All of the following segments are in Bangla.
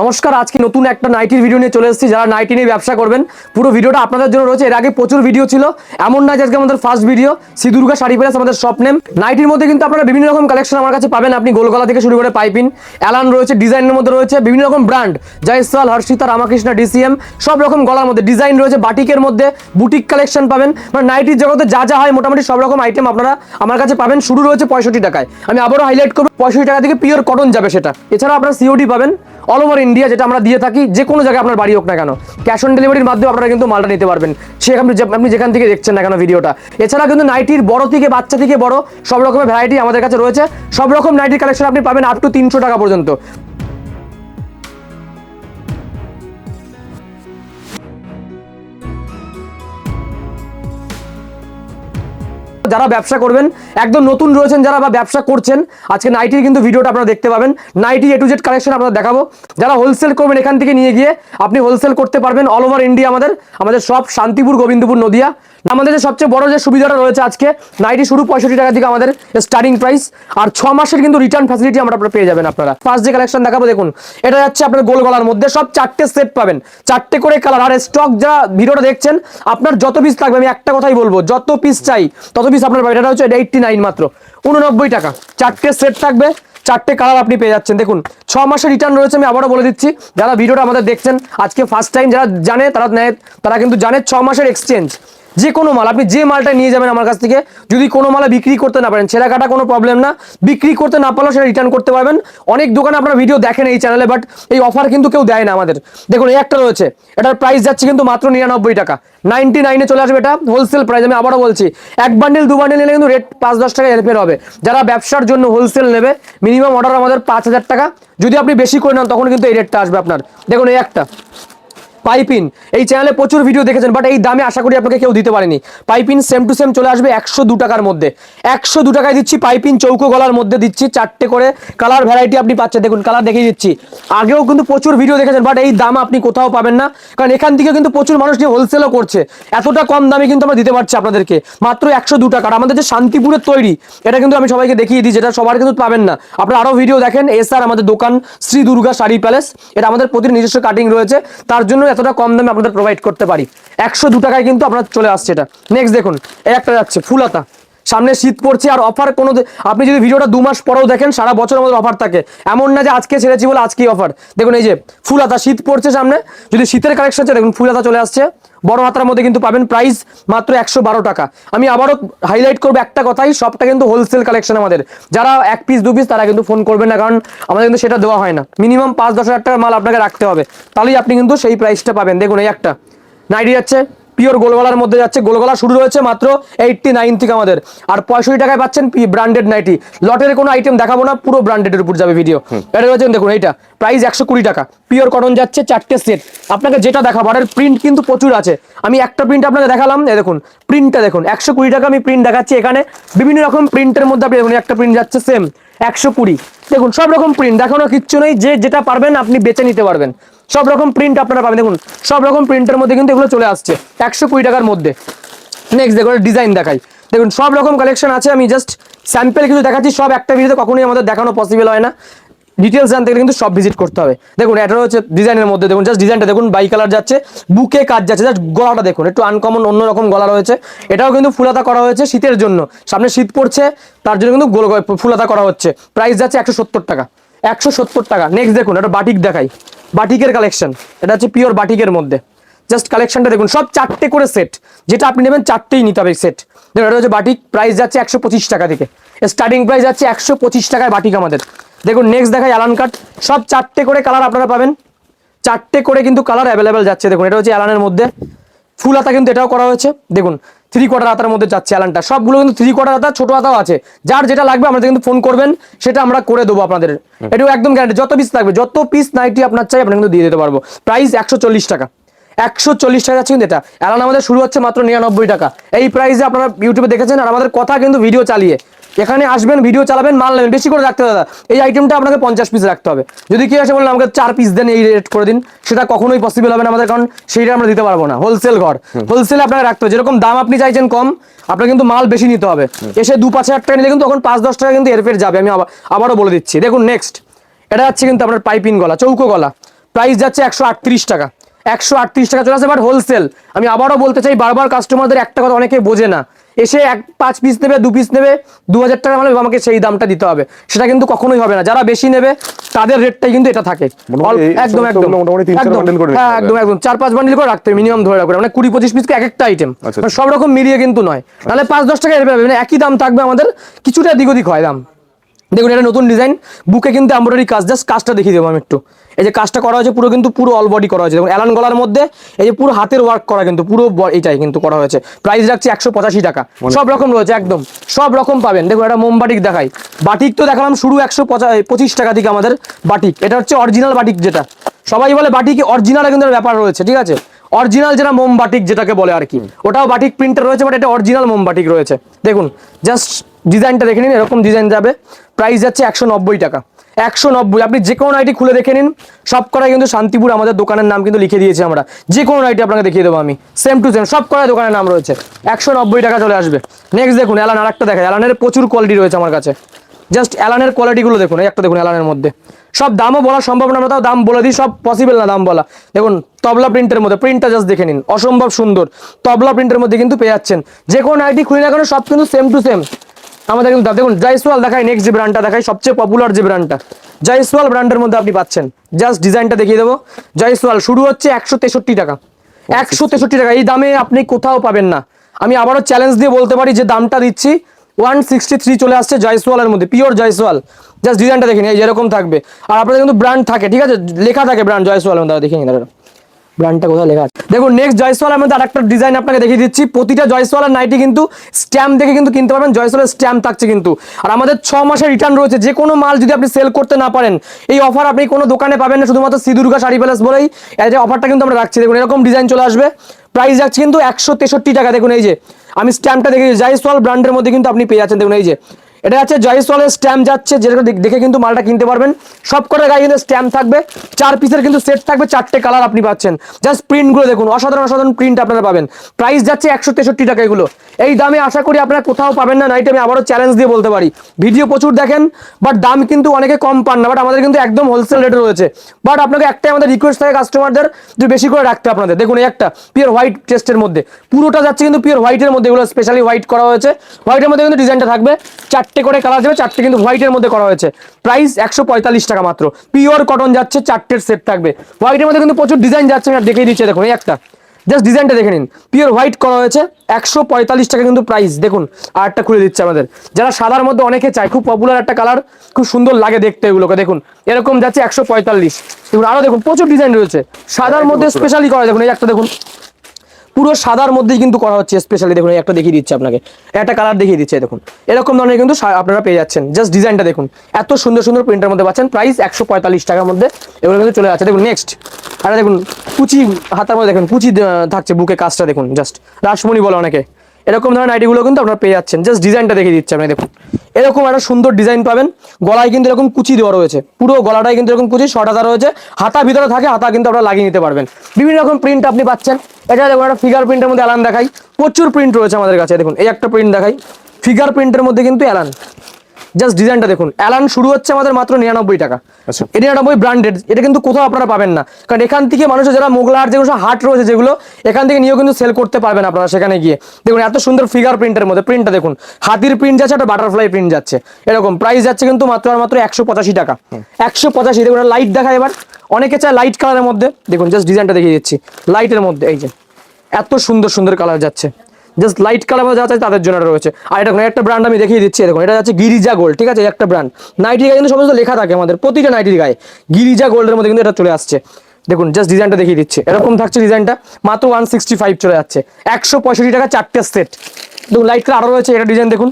নমস্কার, আজকে নতুন একটা নাইটির ভিডিও নিয়ে চলে এসেছি। যারা নাইটি নিয়ে ব্যবসা করবেন, পুরো ভিডিওটা আপনাদের জন্য রয়েছে। এর আগে প্রচুর ভিডিও ছিল। এমন না যে আজকে আমাদের first video Shri Durga sari palace আমাদের শপ নেম নাইটির মধ্যে কিন্তু আপনারা বিভিন্ন রকম কালেকশন আমার কাছে পাবেন। আপনি গোলগলা থেকে শুরু করে পাইপিন অ্যালান রয়েছে ডিজাইনের মধ্যে রয়েছে, বিভিন্ন রকম ব্র্যান্ড জয়সাল হর্ষিতা, রামাকৃষ্ণ ডিসিএম সব রকম গলার মধ্যে ডিজাইন রয়েছে বাটিকের মধ্যে বুটিক কালেকশন পাবেন। মানে নাইটির জগতে যা যা হয়, মোটামুটি সব রকম আইটেম আপনারা আমার কাছে পাবেন। শুরু রয়েছে পঁয়ষট্টি টাকায়। আমি আবারও হাইলাইট করব, পঁয়ষট্টি টাকা থেকে পিওর কটন যাবে সেটা। এছাড়া আপনারা সিওডি পাবেন। অল ওভার ইন্ডিয়া যেটা আমরা দিয়ে থাকি, যে কোনো জায়গায় আপনার বাড়ি হোক না কেন ক্যাশ অন ডেলিভারির মাধ্যমে আপনারা কিন্তু মালটা নিতে পারবেন। সেখানে আপনি আপনি যেখান থেকে দেখছেন না কেন ভিডিওটা। এছাড়া কিন্তু নাইটির বড় থেকে বাচ্চা থেকে বড় সব রকমের ভ্যারাইটি আমাদের কাছে রয়েছে। সব রকম নাইটির কালেকশন আপনি পাবেন আপ টু তিনশো টাকা পর্যন্ত। যারা ব্যবসা করবেন, একদম নতুন রয়েছেন যারা বা ব্যবসা করছেন, আজকে নাইটির কিন্তু ভিডিওটা আপনারা দেখতে পাবেন। Nighty A to Z collection আপনারা দেখাবো। যারা হোলসেল করবেন, এখান থেকে নিয়ে গিয়ে আপনি হোলসেল করতে পারবেন অল ওভার ইন্ডিয়া আমাদের আমাদের সব শান্তিপুর, গোবিন্দপুর, নদিয়া। আমাদের যে সবচেয়ে বড় যে সুবিধাটা রয়েছে আজকে নাইটি শুরু পঁয়ষট্টি টাকা থেকে আমাদের স্টার্টিং প্রাইস আর ছ মাসের কিন্তু রিটার্ন ফ্যাসিলিটি আমরা পেয়ে যাবেন আপনারা। ফার্স্ট যে কালেকশন দেখাবো, দেখুন, এটা যাচ্ছে আপনার গোল গলার মধ্যে, সব চারটে সেট পাবেন। চারটে করে কালার আর স্টক যা ভিডিওটা দেখছেন, আপনার যত পিস লাগবে, আমি একটা কথাই বলব, যত পিস চাই, তত পিস আপনার। এটা হচ্ছে এইটটি নাইন মাত্র, উননব্বই টাকা। চারটে সেট থাকবে, চারটে কালার আপনি পেয়ে যাচ্ছেন। দেখুন, ছ মাসের রিটার্ন রয়েছে, আমি আবারও বলে দিচ্ছি, যারা ভিডিওটা আমাদের দেখছেন, আজকে ফার্স্ট টাইম যারা জানে, তারা নেয়, তারা কিন্তু জানে ছ মাসের এক্সচেঞ্জ যে কোনো মাল, আপনি যে মালটা নিয়ে যাবেন আমার কাছ থেকে, যদি কোনো মালা বিক্রি করতে না পারেন ছেঁড়া কাটা কোনো প্রবলেম না, বিক্রি করতে না পারলেও সেটা রিটার্ন করতে পারবেন। অনেক দোকানে আপনারা ভিডিও দেখেন এই চ্যানেলে বাট এই অফার কিন্তু কেউ দেয় না আমাদের। দেখুন, এই একটা রয়েছে, এটার প্রাইস যাচ্ছে কিন্তু মাত্র নিরানব্বই টাকা। নাইনটি নাইনে চলে আসবে এটা হোলসেল প্রাইস আমি আবারও বলছি, এক বান্ডিল দু বান্ডিল নিলে কিন্তু রেট পাঁচ, দশ টাকা হেল্পের হবে। যারা ব্যবসার জন্য হোলসেল নেবে মিনিমাম অর্ডার আমাদের পাঁচ হাজার টাকা। যদি আপনি বেশি করে নেন, তখন কিন্তু এই রেটটা আসবে আপনার। দেখুন, এই একটা। পাইপিন। এই চ্যানেলে প্রচুর ভিডিও দেখেছেন বাট এই দামে আশা করি আপনাকে কেউ দিতে পারেনি। পাইপিন সেম টু সেম চলে আসবে একশো দু টাকার মধ্যে। একশো দু টাকায় দিচ্ছি পাইপিন চৌকো গলার মধ্যে দিচ্ছি, চারটে করে কালার ভ্যারাইটি আপনি পাচ্ছেন। দেখুন কালার দেখিয়ে দিচ্ছি। আগেও কিন্তু প্রচুর ভিডিও দেখেছেন বাট এই দাম আপনি কোথাও পাবেন না। কারণ এখান থেকে কিন্তু প্রচুর মানুষ নিয়ে হোলসেলও করছে। এতটা কম দামে কিন্তু আমরা দিতে পারছি আপনাদেরকে। মাত্র একশো দু টাকা আমাদের যে শান্তিপুরের তৈরি, এটা কিন্তু আমি সবাইকে দেখিয়ে দিই, যেটা সবার কিন্তু পাবেন না। আপনারা আরও ভিডিও দেখেন, এস আর আমাদের দোকান, শ্রী দুর্গা শাড়ি প্যালেস এটা আমাদের প্রতিটি নিজস্ব কাটিং রয়েছে। তার জন্য এতটা কম দামে আপনাদের প্রোভাইড করতে পারি। একশো দু টাকায় কিন্তু আপনার চলে আসছে এটা। নেক্সট দেখুন, একটা যাচ্ছে ফুলাতা সামনে শীত পড়ছে আর অফার কোনো আপনি যদি ভিডিওটা দু মাস পরেও দেখেন, সারা বছর আমাদের অফার থাকে। এমন না যে আজকে ছেড়েছি বলে আজকেই অফার দেখুন এই যে ফুল হাতা শীত পড়ছে সামনে। যদি শীতের কালেকশন আছে, দেখুন ফুল হাতা চলে আসছে। বড় হাতার মধ্যে কিন্তু পাবেন প্রাইস মাত্র একশো বারো টাকা। আমি আবারও হাইলাইট করব একটা কথাই, সবটা কিন্তু হোলসেল কালেকশন আমাদের। যারা এক পিস দু পিস তারা কিন্তু ফোন করবেন না, কারণ আমাদের কিন্তু সেটা দেওয়া হয় না। মিনিমাম পাঁচ, দশ হাজার টাকার মাল আপনাকে রাখতে হবে। তাহলেই আপনি কিন্তু সেই প্রাইসটা পাবেন। দেখুন এই একটা। নাইটি যাচ্ছে পিওর গোলগলার মধ্যে যাচ্ছে। গোলগলা শুরু রয়েছে মাত্র এইটটি নাইন থেকে আমাদের। আর পঁয়ষট্টি টাকায় পাচ্ছেন ব্র্যান্ডেড নাইটি লটের কোনো আইটেম দেখাবো না পুরো ব্র্যান্ডেডের উপর যাবে ভিডিও এটা রয়েছে দেখুন এইটা। প্রাইস একশো কুড়ি টাকা। পিওর কটন যাচ্ছে চারটে সেট আপনাকে যেটা দেখাবো আর প্রিন্ট কিন্তু প্রচুর আছে। আমি একটা প্রিন্ট আপনাকে দেখালাম এই দেখুন প্রিন্টটা দেখুন একশো কুড়ি টাকা আমি প্রিন্ট দেখাচ্ছি এখানে। বিভিন্ন রকম প্রিন্টের মধ্যে আপনি দেখুন একটা প্রিন্ট যাচ্ছে সেম একশো কুড়ি। দেখুন সব রকম প্রিন্ট দেখানো কিচ্ছু নেই যে যেটা পারবেন আপনি বেছে নিতে পারবেন। সব রকম প্রিন্ট আপনারা পাবেন। দেখুন, সব রকম প্রিন্টের মধ্যে কিন্তু এগুলো চলে আসছে, একশো কুড়ি টাকার মধ্যে। নেক্সট দেখুন ডিজাইন দেখাই। দেখুন, সব রকম কালেকশন আছে, আমি জাস্ট স্যাম্পেল কিছু দেখাচ্ছি, সব একটা ভিডিওতে কখনোই আমাদের দেখানো পসিবল হয় না। ডিটেলস জানতে গেলে কিন্তু সব ভিজিট করতে হবে। দেখুন, এটা হচ্ছে ডিজাইনের মধ্যে, দেখুন জাস্ট ডিজাইনটা দেখুন বাই কালার যাচ্ছে বুকে কাজ যাচ্ছে জাস্ট গলাটা দেখুন, একটু আনকমন অন্যরকম গলা রয়েছে। এটাও কিন্তু ফুলাতা করা হয়েছে শীতের জন্য। সামনে শীত পড়ছে, তার জন্য কিন্তু গোল ফুলাতা করা হচ্ছে। প্রাইস যাচ্ছে একশো সত্তর টাকা, একশো সত্তর টাকা। নেক্সট দেখুন, একটা বাটিক দেখাই। বাটিকের কালেকশন এটা হচ্ছে পিওর বাটিকের মধ্যে। জাস্ট কালেকশনটা দেখুন, সব চারটে করে সেট যেটা আপনি নেবেন, চারটেই নিতে হবে সেট দেখুন, এটা হচ্ছে বাটিক প্রাইস যাচ্ছে একশো পঁচিশ টাকা থেকে। স্টার্টিং প্রাইস যাচ্ছে একশো পঁচিশ টাকায় বাটিক আমাদের। দেখুন নেক্সট দেখায় অ্যালান কাট সব চারটে করে কালার আপনারা পাবেন। চারটে করে কিন্তু কালার অ্যাভেলেবেল যাচ্ছে। দেখুন, এটা হচ্ছে অ্যালানের মধ্যে। ফুল হাতা কিন্তু এটাও করা হয়েছে। দেখুন থ্রি কোয়ার্টার হাতার মধ্যে যাচ্ছে অ্যালানটা সবগুলো কিন্তু থ্রি কোয়ার্টার হাতা ছোট হাতাও আছে। যার যেটা লাগবে আমাদের কিন্তু ফোন করবেন সেটা আমরা করে দেবো আপনাদের। এটাও একদম গ্যারান্টি যত পিস লাগবে যত পিস নাইটি আপনার চাই আপনার কিন্তু দিয়ে দিতে পারব। প্রাইস একশো চল্লিশ টাকা। একশো চল্লিশ টাকা যাচ্ছে কিন্তু এটা। অ্যালান আমাদের শুরু হচ্ছে মাত্র নিরানব্বই টাকা। এই প্রাইসে আপনারা ইউটিউবে দেখেছেন আর আমাদের কথা কিন্তু ভিডিও চালিয়ে। এখানে আসবেন ভিডিও চালাবেন মাল নেবেন। বেশি করে রাখতে দাদা। এই আইটেমটা আপনাকে পঞ্চাশ পিস রাখতে হবে। যদি কি আসে বললেন আমাকে চার পিস দেন এই রেট করে দিন সেটা কখনোই পসিবল হবে না আমাদের কারণ সেইটা আমরা দিতে পারব না। হোলসেল ঘর। হোলসেল আপনাকে রাখতে হবে। যেরকম দাম আপনি চাইছেন কম আপনার কিন্তু মাল বেশি নিতে হবে। এসে দু পাঁচ হাজার টাকা নিলে কিন্তু তখন পাঁচ দশ টাকা কিন্তু এরফের যাবে। আমি আবার আবারও বলে দিচ্ছি। দেখুন নেক্সট এটা যাচ্ছে কিন্তু আপনার পাইপিন গলা চৌকো গলা। প্রাইস যাচ্ছে একশো আটত্রিশ টাকা। একশো আটত্রিশ টাকা চলে আসে বাট হোলসেল আমি আবারও বলতে চাই বারবার কাস্টমারদের একটা কথা অনেকে বোঝে না। এসে এক পাঁচ পিস নেবে দু পিস নেবে দু হাজার টাকা মানে আমাকে সেই দামটা দিতে হবে। সেটা কিন্তু কখনোই হবে না। যারা বেশি নেবে তাদের রেটটাই কিন্তু এটা থাকে। একদম একদম। হ্যাঁ একদম একদম। চার পাঁচ বান্ডিল করে রাখতে মিনিমাম ধরে রাখবে মানে কুড়ি পঁচিশ পিস এক একটা আইটেম আচ্ছা। সব রকম মিলিয়ে কিন্তু নয়। নাহলে পাঁচ দশ টাকা এর মানে একই দাম থাকবে আমাদের কিছুটা দিক ওদিক হয় দাম। দেখুন এটা নতুন ডিজাইন বুকে কিন্তু এমব্রয়ডারি কাজ জাস্ট কাজটা দেখিয়ে দেবো আমি একটু। এই যে কাজটা করা হয়েছে পুরো কিন্তু পুরো অল বডি করা হয়েছে। দেখুন অ্যালান গলার মধ্যে এই যে পুরো হাতের ওয়ার্ক করা কিন্তু পুরো এটাই কিন্তু করা হয়েছে। প্রাইস রাখছি একশো পঁচাশি টাকা। সব রকম রয়েছে একদম। সব রকম পাবেন। দেখুন এটা মোমবাটিক দেখাই। বাটিক তো দেখালাম শুরু একশো পঁচিশ টাকা থেকে আমাদের বাটিক এটা হচ্ছে অরিজিনাল বাটিক যেটা। সবাই বলে বাটিক অরিজিনাল কিন্তু ব্যাপার রয়েছে ঠিক আছে? অরিজিনাল যেটা মোম বাটিক যেটাকে বলে আর কি। ওটাও বাটিক প্রিন্টার রয়েছে বাট এটা অরিজিনাল মোম বাটিক রয়েছে। দেখুন জাস্ট ডিজাইনটা দেখে নিন এরকম ডিজাইন যাবে। প্রাইস যাচ্ছে একশো নব্বই টাকা। একশো নব্বই। আপনি যে কোনো আইটি খুলে দেখে নিন। সব করাই কিন্তু শান্তিপুর আমাদের দোকানের নাম কিন্তু লিখে দিয়েছি আমরা। যে কোনো আইটি আপনাকে দেখিয়ে দেবো আমি। সেম টু সেম সব করাই দোকানের নাম রয়েছে। একশো নব্বই টাকা চলে আসবে। নেক্সট দেখুন অ্যালান আর একটা দেখা অ্যালানের প্রচুর কোয়ালিটি রয়েছে আমার কাছে। জাস্ট অ্যালানের কোয়ালিটিগুলো দেখুন একটা দেখুন অ্যালানের মধ্যে। সব দামও বলা সম্ভব না তাও দাম বলে দিই, সব পসিবল না দাম বলা। দেখুন, তবলা প্রিন্টের মধ্যে প্রিন্টটা জাস্ট দেখে নিন। অসম্ভব সুন্দর। তবলা প্রিন্টের মধ্যে কিন্তু পেয়ে যাচ্ছেন। যে কোনো আইটি খুলি না কেন, সব কিন্তু সেম টু সেম আমাদের কিন্তু দেখুন জয়সওয়াল দেখাই নেক্সট যে ব্র্যান্ডটা দেখাই সবচেয়ে পপুলার যে ব্র্যান্ডটা জয়সওয়াল ব্র্যান্ডের মধ্যে আপনি পাচ্ছেন। জাস্ট ডিজাইনটা দেখিয়ে দেবো। জয়সওয়াল শুরু হচ্ছে একশো তেষট্টি টাকা। একশো তেষট্টি টাকা। এই দামে আপনি কোথাও পাবেন না। আমি আবারও চ্যালেঞ্জ দিয়ে বলতে পারি যে দামটা দিচ্ছি। ওয়ান সিক্সটি থ্রি চলে আসছে জয়সওয়ালের মধ্যে পিওর জয়সওয়াল জাস্ট ডিজাইনটা দেখে নিন এই যেরকম থাকবে। আর আপনাদের কিন্তু ব্র্যান্ড থাকে ঠিক আছে? লেখা থাকে ব্র্যান্ড জয়সওয়ালের মধ্যে দেখে নিন দাঁড়ান। ব্র্যান্ডটা কোথায় লেখা আছে? দেখুন নেক্সট জয়সওয়ালের মধ্যে আরেকটা ডিজাইন আপনাকে দেখিয়ে দিচ্ছি। প্রতিটা জয়সওয়ালের নাইটি কিন্তু স্ট্যাম্প দেখে কিন্তু কিনতে পারবেন। জয়সওয়ালের স্ট্যাম্প থাকছে কিন্তু। আর আমাদের ছ মাসের রিটার্ন রয়েছে। যে কোনো মাল যদি আপনি সেল করতে না পারেন, এই অফার আপনি কোনো দোকানে পাবেন না। শুধুমাত্র সি দুর্গা শাড়ি প্যালেস বলেই এই অফারটা কিন্তু আমরা রাখছি। দেখুন, এরকম ডিজাইন চলে আসবে। প্রাইস যাচ্ছে কিন্তু একশো তেষট্টি টাকা। দেখুন, এই যে আমি স্ট্যাম্পটা দেখে জয়সওয়াল ব্র্যান্ডের মধ্যে কিন্তু আপনি পেয়ে যাচ্ছেন। দেখুন, এই যে এটা হচ্ছে জয়সওয়ালের স্ট্যাম্প যাচ্ছে যেটা দেখে কিন্তু মালটা কিনতে পারবেন। সব কটা গায়ে কিন্তু স্ট্যাম্প থাকবে, চার পিসের কিন্তু সেট থাকবে, চারটে কালার আপনি পাচ্ছেন। জাস্ট প্রিন্টগুলো দেখুন, অসাধারণ অসাধারণ প্রিন্ট আপনারা পাবেন। প্রাইস যাচ্ছে একশো তেষট্টি টাকা এগুলো। এই দামে আশা করি আপনারা কোথাও পাবেন না নাইট আমি আবারও চ্যালেঞ্জ দিয়ে বলতে পারি। ভিডিও প্রচুর দেখেন বাট দাম কিন্তু অনেকে কম পান না বাট আমাদের কিন্তু একদম হোলসেল রেটে রয়েছে। বাট আপনাকে একটাই আমাদের রিকোয়েস্ট থাকে কাস্টমারদের যে বেশি করে রাখতে আপনাদের। দেখুন, এই একটা পিওর হোয়াইট টেস্টের মধ্যে। পুরোটা যাচ্ছে কিন্তু পিওর হোয়াইটের মধ্যে, এগুলো স্পেশালি হোয়াইট করা হয়েছে। হোয়াইটের মধ্যে কিন্তু ডিজাইনটা থাকবে। চারটে করে কালার যাবে চারটে কিন্তু হোয়াইটের মধ্যে করা হয়েছে। প্রাইস একশো পঁয়তাল্লিশ টাকা মাত্র। পিওর কটন যাচ্ছে চারটের সেট থাকবে। হোয়াইটের মধ্যে কিন্তু প্রচুর ডিজাইন যাচ্ছে আমি দেখিয়ে দিচ্ছি দেখুন এই একটা। জাস্ট ডিজাইনটা দেখে নিন। পিওর হোয়াইট করা হয়েছে একশো পঁয়তাল্লিশ টাকা কিন্তু প্রাইস দেখুন আর একটা খুলে দিচ্ছে আমাদের। যারা সাদার মধ্যে অনেকে চায় খুব পপুলার একটা কালার খুব সুন্দর লাগে দেখতে এগুলোকে দেখুন। এরকম যাচ্ছে একশো পঁয়তাল্লিশ। দেখুন আরও দেখুন প্রচুর ডিজাইন রয়েছে। সাদার মধ্যে স্পেশালি করা দেখুন এই একটা দেখুন। পুরো সাদার মধ্যে কিন্তু করা হচ্ছে স্পেশালি দেখুন একটা দেখিয়ে দিচ্ছে আপনাকে। একটা কালার দেখিয়ে দিচ্ছে দেখুন। এরকম ধরনের কিন্তু আপনারা পেয়ে যাচ্ছেন। জাস্ট ডিজাইনটা দেখুন। এত সুন্দর সুন্দর প্রিন্টের মধ্যে পাচ্ছেন। প্রাইস একশো পঁয়তাল্লিশ টাকার মধ্যে এগুলো কিন্তু চলে যাচ্ছে। দেখুন নেক্সট আর দেখুন, কুচি হাতার মধ্যে দেখুন, কুচি থাকছে, বুকে কাজটা দেখুন জাস্ট রাসমণি বলে অনেকে। এরকম ধরনের আইডিগুলো কিন্তু আপনারা পেয়ে যাচ্ছেন। জাস্ট ডিজাইনটা দেখে দিচ্ছে আপনি দেখুন। এরকম একটা সুন্দর ডিজাইন পাবেন। গলায় কিন্তু এরকম কুচি দেওয়া রয়েছে। পুরো গলাটাই কিন্তু এরকম কুচি শর্ট হাতা রয়েছে। হাতা ভিতরে থাকে, হাতা কিন্তু আপনারা লাগিয়ে নিতে পারবেন। বিভিন্ন রকম প্রিন্ট আপনি পাচ্ছেন। এটা দেখুন, একটা ফিগার প্রিন্টের মধ্যে অ্যালান দেখাই। প্রচুর প্রিন্ট রয়েছে আমাদের কাছে, দেখুন। এই একটা প্রিন্ট দেখাই। ফিগার প্রিন্টের মধ্যে কিন্তু অ্যালান জাস্ট ডিজাইনটা দেখুন। অ্যালান শুরু হচ্ছে আমাদের মাত্র নিরানব্বই টাকা। আচ্ছা। এটা নিরানব্বই ব্র্যান্ডেড এটা কিন্তু কোথাও আপনারা পাবেন না। কারণ এখান থেকে মানুষের যারা মোগলাহাট যেগুলো হাট রয়েছে যেগুলো এখান থেকে নিয়েও কিন্তু সেল করতে পারবেন আপনারা সেখানে গিয়ে। দেখুন এত সুন্দর ফিগার প্রিন্টের মধ্যে প্রিন্টটা দেখুন। হাতির প্রিন্ট যাচ্ছে একটা বাটারফ্লাই প্রিন্ট যাচ্ছে। এরকম প্রাইস যাচ্ছে কিন্তু মাত্র আর মাত্র একশো পঁচাশি টাকা। একশো পঁচাশি দেখুন লাইট দেখা এবার। অনেকে চায় লাইট কালারের মধ্যে। দেখুন জাস্ট ডিজাইনটা দেখিয়ে দিচ্ছি। লাইটের মধ্যে এই যে। এত সুন্দর সুন্দর কালার যাচ্ছে। জাস্ট লাইট কালার যা যাচ্ছে তাদের জন্য রয়েছে। আর এটা একটা ব্র্যান্ড আমি দেখিয়ে দিচ্ছি, দেখুন, এটা যাচ্ছে গিরিজা গোল্ড ঠিক আছে? একটা ব্র্যান্ড নাইটির গায়ে কিন্তু সমস্ত লেখা থাকে আমাদের, প্রতিটা নাইটির গায়ে। গিরিজা গোল্ডের মধ্যে কিন্তু এটা চলে আসছে। দেখুন জাস্ট ডিজাইনটা দেখিয়ে দিচ্ছে। এরকম থাকছে ডিজাইনটা মাত্র ওয়ান সিক্সটি ফাইভ চলে যাচ্ছে। একশো পঁয়ষট্টি টাকা চারটে সেট দেখুন লাইট কালার আরও রয়েছে, এটা ডিজাইন দেখুন।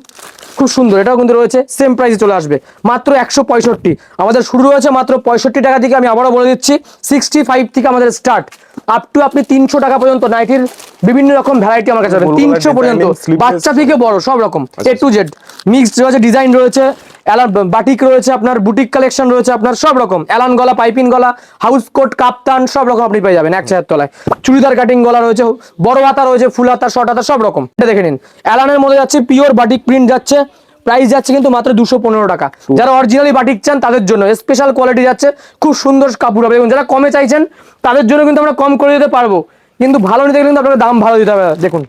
খুব সুন্দর, এটাও কিন্তু রয়েছে সেম প্রাইসে চলে আসবে। মাত্র একশো পঁয়ষট্টি। আমাদের শুরু রয়েছে মাত্র পঁয়ষট্টি টাকা থেকে, আমি আবারও বলে দিচ্ছি সিক্সটি ফাইভ থেকে আমাদের স্টার্ট আপ টু আপনি তিনশো টাকা পর্যন্ত নাইটির বিভিন্ন রকম ভ্যারাইটি আমার কাছে তিনশো পর্যন্ত। বাচ্চা থেকে বড় সব রকম। এ টু জেড মিক্সড রয়েছে ডিজাইন রয়েছে অ্যালান বাটিক রয়েছে আপনার বুটিক কালেকশন রয়েছে আপনার সব রকম। অ্যালান গলা পাইপিং গলা হাউস কোট কাপ্তান সব রকম আপনি পেয়ে যাবেন এক চায়ের তলায়। চুড়িদার কাটিং গলা রয়েছে বড় হাতা রয়েছে ফুল হাতা শর্ট হাতা সব রকম। এটা দেখে নিন। অ্যালানের মধ্যে যাচ্ছে পিওর বাটিক প্রিন্ট যাচ্ছে। প্রাইস যাচ্ছে কিন্তু মাত্র দুশো পনেরো টাকা। যারা অরিজিনালি বাটিক চান তাদের জন্য। স্পেশাল কোয়ালিটি যাচ্ছে খুব সুন্দর কাপড় হবে। এবং যারা কমে চাইছেন তাদের জন্য কিন্তু আমরা কম করে দিতে পারব। কিন্তু ভালো নিতে গেলে কিন্তু আপনাকে দাম ভালো দিতে হবে। দেখুন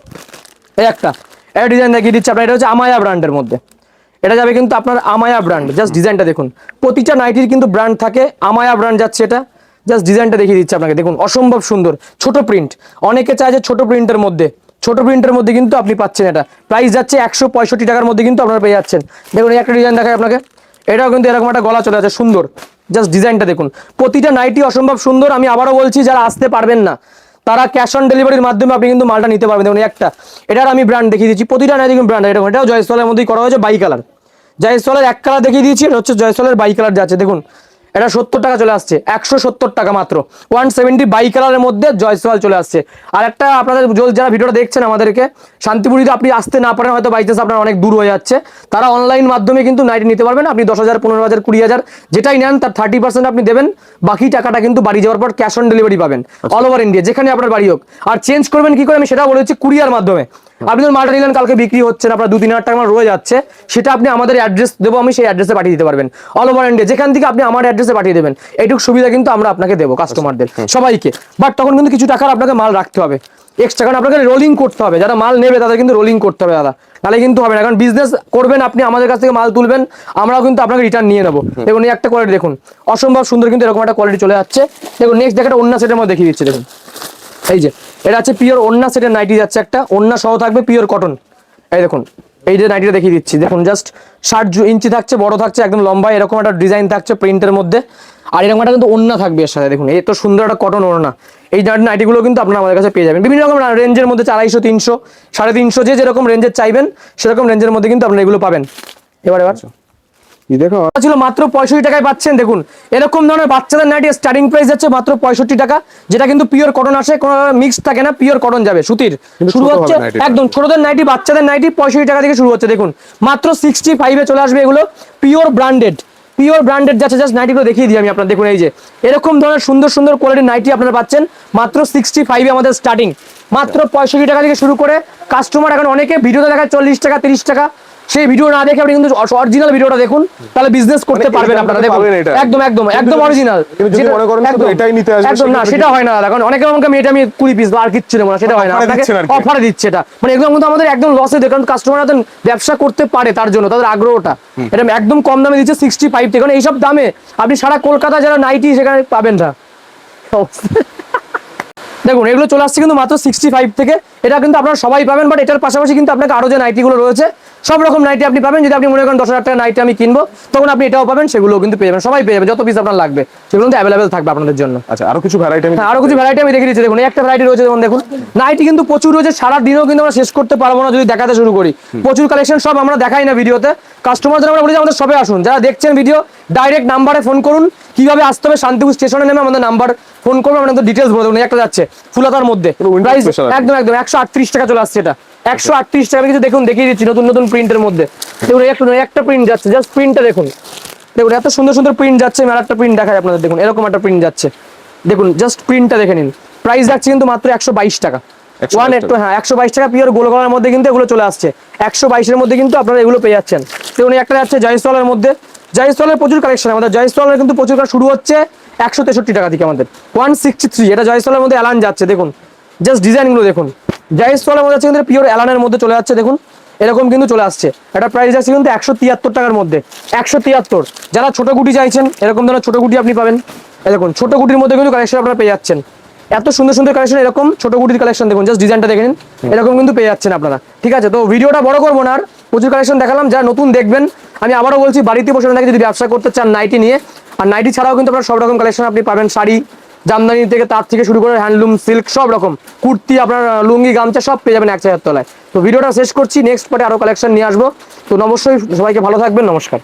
এই একটা। এটা ডিজাইন দেখিয়ে দিচ্ছে আপনার এটা হচ্ছে আমায়া ব্র্যান্ডের মধ্যে। এটা যাবে কিন্তু আপনার আমায়া ব্র্যান্ড জাস্ট ডিজাইনটা দেখুন। প্রতিটা নাইটির কিন্তু ব্র্যান্ড থাকে। আমায়া ব্র্যান্ড যাচ্ছে এটা। জাস্ট ডিজাইনটা দেখিয়ে দিচ্ছে আপনাকে। দেখুন অসম্ভব সুন্দর। ছোট প্রিন্ট অনেকে চায় যে ছোট প্রিন্টের মধ্যে। ছোট প্রিন্টের মধ্যে কিন্তু আপনি পাচ্ছেন এটা। প্রাইস যাচ্ছে একশো পঁয়ষট্টি টাকার মধ্যে কিন্তু আপনারা পেয়ে যাচ্ছেন। দেখুন একটা ডিজাইন দেখায় আপনাকে। এটাও কিন্তু এরকম একটা গলা চলে আছে, সুন্দর। জাস্ট ডিজাইনটা দেখুন। প্রতিটা নাইটি অসম্ভব সুন্দর। আমি আবারও বলছি, যারা আসতে পারবেন না, তারা ক্যাশ অন ডেলিভারির মাধ্যমে আপনি কিন্তু মালটা নিতে পারবেন। দেখুন একটা। এটার আমি ব্র্যান্ড দেখিয়ে দিচ্ছি। প্রতিটা নাইটি ব্র্যান্ড এরকম এটাও জয়সলের মধ্যেই করা হয়েছে বাই কালার জয়সলের এক কালার দেখিয়ে দিয়েছি, এটা হচ্ছে জয়সলের বাই কালার যাচ্ছে দেখুন এটা সত্তর টাকা চলে আসছে একশো সত্তর টাকা মাত্র। ওয়ান সেভেন্টি বাই কালারের মধ্যে জয়সওয়াল চলে আসছে। আর একটা আপনাদের যারা ভিডিওটা দেখছেন আমাদেরকে শান্তিপুর যদি আপনি আসতে না পারেন হয়তো বাইচান্স আপনার অনেক দূর হয়ে যাচ্ছে। তারা অনলাইন মাধ্যমে কিন্তু নাইটি নিতে পারবেন আপনি দশ হাজার পনেরো হাজার কুড়ি হাজার যেটাই নেন তার থার্টি পার্সেন্ট আপনি দেবেন। বাকি টাকাটা কিন্তু বাড়ি যাওয়ার পর ক্যাশ অন ডেলিভারি পাবেন অল ওভার ইন্ডিয়া যেখানে আপনার বাড়ি হোক। আর চেঞ্জ করবেন কি করে আমি সেটা বলে হচ্ছে কুরিয়ার মাধ্যমে। আপনি ধরুন মালটা নিলেন কালকে বিক্রি হচ্ছে না আপনার দু তিন হাজার টাকা আমার রয়ে যাচ্ছে সেটা আপনি আমাদের অ্যাড্রেস দেবো আমি সেই অ্যাড্রেসে পাঠিয়ে দিতে পারবেন। অল ওভার ইন্ডিয়া যেখান থেকে আপনি আমার অ্যাড্রেসে পাঠিয়ে দেবেন এইটুকু সুবিধা কিন্তু আমরা আপনাকে দেবো কাস্টমারদের সবাইকে। বাট তখন কিন্তু কিছু টাকার আপনাকে মাল রাখতে হবে। এক্সট্রা কারণ আপনাকে রোলিং করতে হবে যারা মাল নেবে তাদের কিন্তু রোলিং করতে হবে দাদা। তাহলে কিন্তু হবে না কারণ বিজনেস করবেন আপনি আমাদের কাছ থেকে মাল তুলবেন আমরাও কিন্তু আপনাকে রিটার্ন নিয়ে নেব। দেখুন এই একটা কোয়ালিটি দেখুন অসম্ভব সুন্দর কিন্তু এরকম একটা কোয়ালিটি চলে যাচ্ছে। দেখুন নেক্সট দেখাটা অন্য সেটের মধ্যে দেখিয়ে দিচ্ছি দেখুন। এই যে এটা হচ্ছে পিওর ওন্না সেটের নাইটি যাচ্ছে একটা। ওন্না সহ থাকবে পিওর কটন এই দেখুন, এই যে নাইটিটা দেখিয়ে দিচ্ছি। দেখুন জাস্ট ষাট ইঞ্চি থাকছে, বড় থাকছে, একদম লম্বা। এরকম একটা ডিজাইন থাকছে প্রিন্টের মধ্যে। আর এরকম একটা কিন্তু ওন্না থাকবে এর সাথে। দেখুন এই তো সুন্দর একটা কটন ওড়না। এই নাইটিগুলো কিন্তু আপনারা আমাদের কাছে পেয়ে যাবেন। বিভিন্ন রকম রেঞ্জের মধ্যে আড়াইশো, তিনশো, সাড়ে তিনশো, যে যেরকম রেঞ্জের চাইবেন, সেরকম রেঞ্জের মধ্যে কিন্তু আপনারা এগুলো পাবেন। এবার এবার। দেখো। ছিল মাত্র পঁয়ষট্টি টাকায় পাচ্ছেন দেখুন। এরকম ধরনের বাচ্চাদের নাইটি স্টার্টিং প্রাইস যাচ্ছে মাত্র পঁয়ষট্টি টাকা যেটা কিন্তু পিওর কটন আসে কোনো মিক্স থাকে না পিওর কটন যাবে সুতির। শুরু হচ্ছে একদম ছোটদের নাইটি বাচ্চাদের নাইটি পঁয়ষট্টি টাকা থেকে শুরু হচ্ছে দেখুন। মাত্র সিক্সটি ফাইভে চলে আসবে এগুলো পিওর ব্র্যান্ডেড পিওর ব্র্যান্ডেড যাচ্ছে জাস্ট নাইটিগুলো দেখিয়ে দিই আমি আপনার দেখুন এই যে। এরকম ধরনের সুন্দর সুন্দর কোয়ালিটির নাইটি আপনারা পাচ্ছেন মাত্র সিক্সটি ফাইভে আমাদের স্টার্টিং মাত্র পঁয়ষট্টি টাকা থেকে শুরু করে কাস্টমার এখন অনেকে ভিডিওতে দেখায় চল্লিশ টাকা তিরিশ টাকা সেই ভিডিও না দেখে আপনি কিন্তু অরিজিনাল ভিডিওটা দেখুন তাহলে বিজনেস করতে মানে পারবেন আপনারা দেখুন। একদম একদম একদম অরিজিনাল মনে এটাই নিতে আসবে, একদম না সেটা হয় না কারণ অনেকে আমাকে এটা আমি কুড়ি পিস আর কিচ্ছু নেব না সেটা হয় না। আপনাকে কি। অফারে দিচ্ছে এটা। মানে এগুলো কিন্তু আমাদের একদম লসে দেয় কারণ কাস্টমাররা ব্যবসা করতে পারে তার জন্য তাদের আগ্রহটা। এটা একদম কম দামে দিচ্ছে সিক্সটি ফাইভ থেকে কারণ এইসব দামে আপনি সারা কলকাতা যারা নাইটি সেখানে পাবেন না। দেখুন এগুলো চলে আসছে কিন্তু মাত্র সিক্সটি ফাইভ থেকে। এটা কিন্তু আপনারা সবাই পাবেন বাট এটার পাশাপাশি কিন্তু আপনাকে আরও যে নাইটিগুলো রয়েছে সব রকম নাইটি আপনি পাবেন। যদি আপনি মনে করেন দশ হাজার টাকা নাইটি আমি কিনবো তখন আপনি এটাও পাবেন সেগুলো কিন্তু পেয়ে যাবেন। সবাই পেয়ে যাবেন যত পিস আপনার লাগবে সেগুলো কিন্তু অ্যাভেলেবেল থাকবে আপনাদের জন্য। আচ্ছা আরও কিছু ভ্যারাইটি আমি হ্যাঁ, আরও কিছু ভ্যারাইটি আমি দেখিয়ে দিচ্ছি। দেখুন একটা ভ্যারাইটি রয়েছে যেমন দেখুন নাইটি কিন্তু প্রচুর রয়েছে সারা দিনও কিন্তু আমরা শেষ করতে পারব না যদি দেখাতে শুরু করি। প্রচুর কালেকশন সব আমরা দেখাই না ভিডিওতে। কাস্টমারদের আমরা বলি যে আমাদের সবে আসুন। যারা দেখছেন ভিডিও ডাইরেক্ট নাম্বারে ফোন করুন। কীভাবে আসতে হবে? শান্তিপুর স্টেশনে নেমে আমাদের নাম্বার ফোন করব আপনাদের ডিটেলস বলে দেবো একটা যাচ্ছে ফুলাতার মধ্যে। পুরো প্রাইস। একদম একদম একশো আটত্রিশ টাকা চলে আসছে এটা। একশো আটত্রিশ টাকা কিছু দেখুন দেখিয়ে দিচ্ছি নতুন নতুন প্রিন্টের মধ্যে। দেখুন একটা একটা প্রিন্ট যাচ্ছে জাস্ট প্রিন্টটা দেখুন। দেখুন এত সুন্দর সুন্দর প্রিন্ট যাচ্ছে আমি একটা প্রিন্ট দেখাই আপনাদের দেখুন এরকম একটা প্রিন্ট যাচ্ছে। দেখুন জাস্ট প্রিন্টটা দেখে নিন। প্রাইস যাচ্ছে কিন্তু মাত্র একশো বাইশ টাকা। ওয়ান একটু হ্যাঁ একশো বাইশ টাকা পিওর গোল গলার মধ্যে কিন্তু এগুলো চলে আসছে। একশো বাইশের মধ্যে কিন্তু আপনারা এগুলো পেয়ে যাচ্ছেন। দেখুন একটা যাচ্ছে জয়সলের মধ্যে। জয়সলের প্রচুর কালেকশন আমাদের জয়সলের কিন্তু প্রচুর শুরু হচ্ছে একশো তেষট্টি টাকা থেকে আমাদের। ওয়ান সিক্সটি থ্রি এটা জয়সলের মধ্যে অ্যালান যাচ্ছে দেখুন। জাস্ট ডিজাইনগুলো দেখুন। জয়সলের মধ্যে যাচ্ছে কিন্তু পিওর অ্যালানের মধ্যে চলে যাচ্ছে দেখুন। এরকম কিন্তু চলে আসছে। এটা প্রাইস আছে কিন্তু একশো তিয়াত্তর টাকার মধ্যে। একশো তিয়াত্তর। যারা ছোটো গুটি চাইছেন এরকম ধরনের ছোটো গুটি আপনি পাবেন। দেখুন ছোট গুটির মধ্যে কিন্তু কালেকশন আপনারা পেয়ে যাচ্ছেন। এত সুন্দর সুন্দর কালেকশন এরকম ছোট গুটির কালেকশন দেখুন। জাস্ট ডিজাইনটা দেখে নিন। এরকম কিন্তু পেয়ে যাচ্ছেন আপনারা। ঠিক আছে তো ভিডিওটা বড় করব না আর। প্রচুর কালেকশন দেখালাম, যারা নতুন দেখবেন, আমি আবারও বলছি, বাড়িতে বসে থাকে যদি ব্যবসা করতে চান নাইটি নিয়ে, আর নাইটি ছাড়াও কিন্তু আপনার সব রকম কালেকশন আপনি পাবেন, শাড়ি, জামদানি থেকে তার থেকে শুরু করে হ্যান্ডলুম সিল্ক সব রকম। কুর্তি, আপনার লুঙ্গি, গামছা, সব পেয়ে যাবেন এক চায়ের তলায়। তো ভিডিওটা শেষ করছি নেক্সট পার্টে আরও কালেকশন নিয়ে আসব। তো অবশ্যই সবাইকে ভালো থাকবেন, নমস্কার।